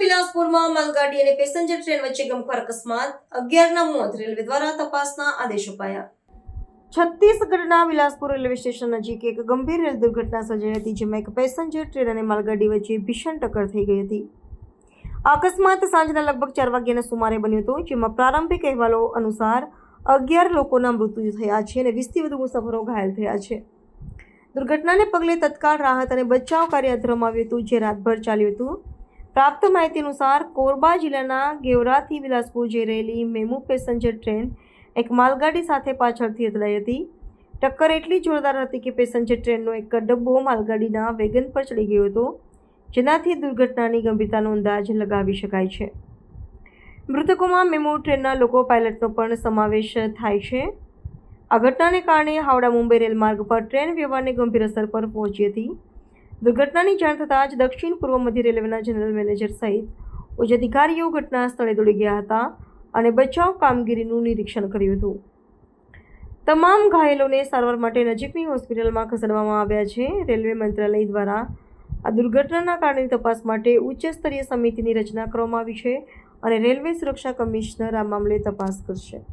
વિલાસપુરમાં માલગાડી અને passenger train વચ્ચે ગમખ્વાર અકસ્માત. અગિયારના મોત રેલવે દ્વારા તપાસના આદેશ અપાયા. છત્તીસગઢના વિલાસપુર રેલવે સ્ટેશન નજીક એક ગંભીર રેલ દુર્ઘટના સર્જાઈ હતી, જેમાં એક પેસેન્જર ટ્રેન અને માલગાડી વચ્ચે ભીષણ ટક્કર થઈ ગઈ હતી. અકસ્માત સાંજના લગભગ ચાર વાગ્યાના સુમારે બન્યો હતો, જેમાં પ્રારંભિક અહેવાલો અનુસાર અગિયાર લોકોના મૃત્યુ થયા છે અને વીસથી વધુ મુસાફરો ઘાયલ થયા છે. દુર્ઘટનાને પગલે તત્કાળ રાહત અને બચાવ કાર્ય હાથ ધરવામાં આવ્યું હતું, જે રાતભર ચાલ્યું હતું. પ્રાપ્ત માહિતી અનુસાર કોરબા જિલ્લાના ગેવરાથી વિલાસપુર જઈ રહેલી મેમુ પેસેન્જર ટ્રેન એક માલગાડી સાથે પાછળથી અથડાઈ હતી. ટક્કર એટલી જોરદાર હતી કે પેસેન્જર ટ્રેનનો એક ડબ્બો માલગાડીના વેગન પર ચડી ગયો હતો, જેનાથી દુર્ઘટનાની ગંભીરતાનો અંદાજ લગાવી શકાય છે. મૃતકોમાં મેમુ ટ્રેનના લોકો પાયલટનો પણ સમાવેશ થાય છે. આ ઘટનાને કારણે હાવડા મુંબઈ રેલમાર્ગ પર ટ્રેન વ્યવહારને ગંભીર અસર પર પહોંચી હતી. દુર્ઘટનાની જાણ થતાં જ દક્ષિણ પૂર્વ મધ્ય રેલવેના જનરલ મેનેજર સહિત ઉચ્ચ અધિકારીઓ ઘટના સ્થળે દોડી ગયા હતા અને બચાવ કામગીરીનું નિરીક્ષણ કર્યું હતું. તમામ ઘાયલોને સારવાર માટે નજીકની હોસ્પિટલમાં ખસેડવામાં આવ્યા છે. રેલવે મંત્રાલય દ્વારા આ દુર્ઘટનાના કારણે તપાસ માટે ઉચ્ચ સ્તરીય સમિતિની રચના કરવામાં આવી છે અને રેલવે સુરક્ષા કમિશનર આ મામલે તપાસ કરશે.